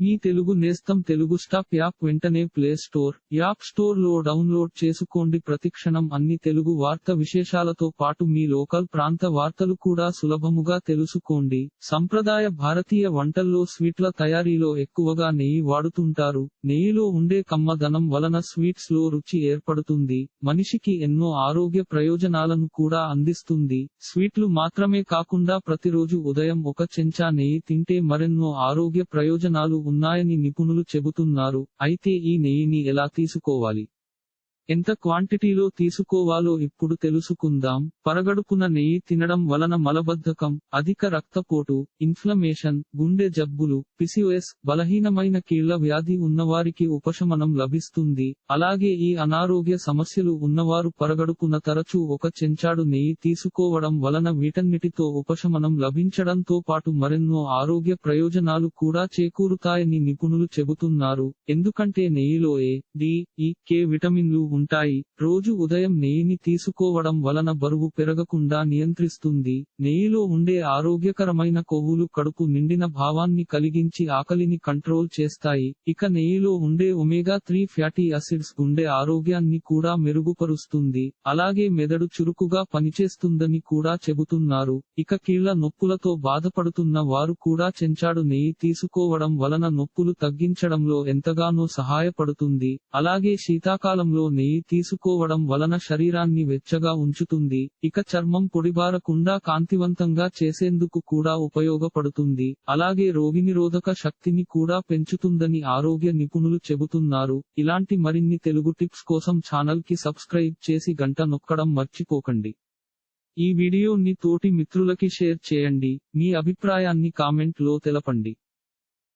మీ తెలుగు నేస్తం Telugu stop app వెంటనే play store app స్టోర్లో డౌన్లోడ్ చేసుకోండి. ప్రతిక్షణం అన్ని తెలుగు వార్త విశేషాలతో పాటు మీ లోకల్ ప్రాంత వార్తలు కూడా సులభముగా తెలుసుకోండి. సంప్రదాయ భారతీయ వంటల్లో స్వీట్ల తయారీలో ఎక్కువగా నెయ్యి వాడుతుంటారు. నెయ్యిలో ఉండే కమ్మదనం వలన స్వీట్స్లో రుచి ఏర్పడుతుంది. మనిషికి ఎన్నో ఆరోగ్య ప్రయోజనాలను కూడా అందిస్తుంది. స్వీట్లు మాత్రమే కాకుండా ప్రతిరోజు ఉదయం ఒక చెంచా నెయ్యి తింటే మరెన్నో ఆరోగ్య ప్రయోజనాలు ఉన్నాయని నిపుణులు చెబుతున్నారు. అయితే ఈ నెయ్యిని ఎలా తీసుకోవాలి? ఎంత క్వాంటిటీలో తీసుకోవాలో ఇప్పుడు తెలుసుకుందాం. పరగడుపున నెయ్యి తినడం వలన మలబద్ధకం అధిక రక్తపోటు ఇన్ఫ్లమేషన్ గుండె జబ్బులు పిసిఓఎస్ బలహీనమైన కీళ్ళ వ్యాధి ఉన్నవారికి ఉపశమనం లభిస్తుంది. అలాగే ఈ అనారోగ్య సమస్యలు ఉన్నవారు పరగడుపున తరచూ ఒక చెంచాడు నెయ్యి తీసుకోవడం వలన వీటన్నిటితో ఉపశమనం లభించడంతో పాటు మరెన్నో ఆరోగ్య ప్రయోజనాలు కూడా చేకూరుతాయని నిపుణులు చెబుతున్నారు. ఎందుకంటే నెయ్యిలో ఏ డి ఈ కే విటమిన్లు ఉంటాయి. రోజు ఉదయం నెయ్యిని తీసుకోవడం వలన బరువు పెరగకుండా నియంత్రిస్తుంది. నెయ్యిలో ఉండే ఆరోగ్యకరమైన కొవ్వులు కడుపు నిండిన భావాన్ని కలిగించి ఆకలిని కంట్రోల్ చేస్తాయి. ఇక నెయ్యిలో ఉండే ఒమేగా త్రీ ఫ్యాటీ యాసిడ్స్ గుండె ఆరోగ్యాన్ని కూడా మెరుగుపరుస్తుంది. అలాగే మెదడు చురుకుగా పనిచేస్తుందని కూడా చెబుతున్నారు. ఇక కీళ్ళ నొప్పులతో బాధపడుతున్న వారు కూడా చెంచాడు నెయ్యి తీసుకోవడం వలన నొప్పులు తగ్గించడంలో ఎంతగానో సహాయపడుతుంది. అలాగే శీతాకాలంలో నెయ్యి తీసుకోవడం వలన శరీరాన్ని వెచ్చగా ఉంచుతుంది. ఇక చర్మం పొడిబారకుండా కాంతివంతంగా చేసేందుకు కూడా ఉపయోగపడుతుంది. అలాగే రోగినిరోధక శక్తిని కూడా పెంచుతుందని ఆరోగ్య నిపుణులు చెబుతున్నారు. ఇలాంటి మరిన్ని తెలుగు టిప్స్ కోసం ఛానల్కి సబ్స్క్రైబ్ చేసి గంట నొక్కడం మర్చిపోకండి. ఈ వీడియోని తోటి మిత్రులకి షేర్ చేయండి. మీ అభిప్రాయాన్ని కామెంట్లో తెలపండి.